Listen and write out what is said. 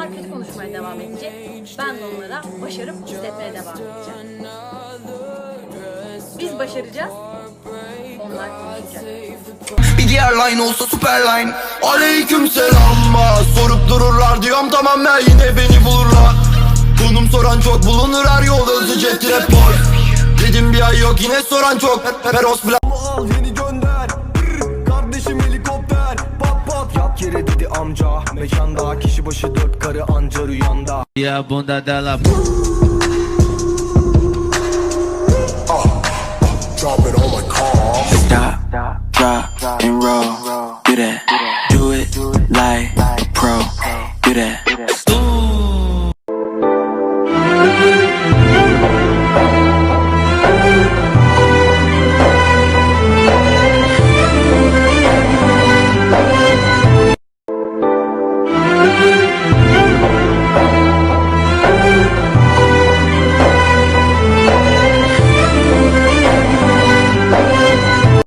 Onlar kötü konuşmaya devam edecek. Ben de onlara başarıp hissetmeye devam edeceğim. Biz başaracağız. Onlar. Bir diğer line olsa süper line Aleyküm selam Sorup dururlar diyorum tamam ben yine beni bulurlar Konum soran çok bulunur her yol hızlıca trap boy Dedim bir ay yok yine soran çok Peros bla amca Mekanda kişi başı dört karı anca rüyanda E a bunda dela Drop it on my car. Stop, drop, and roll. Do that. Do it like a pro. Do that.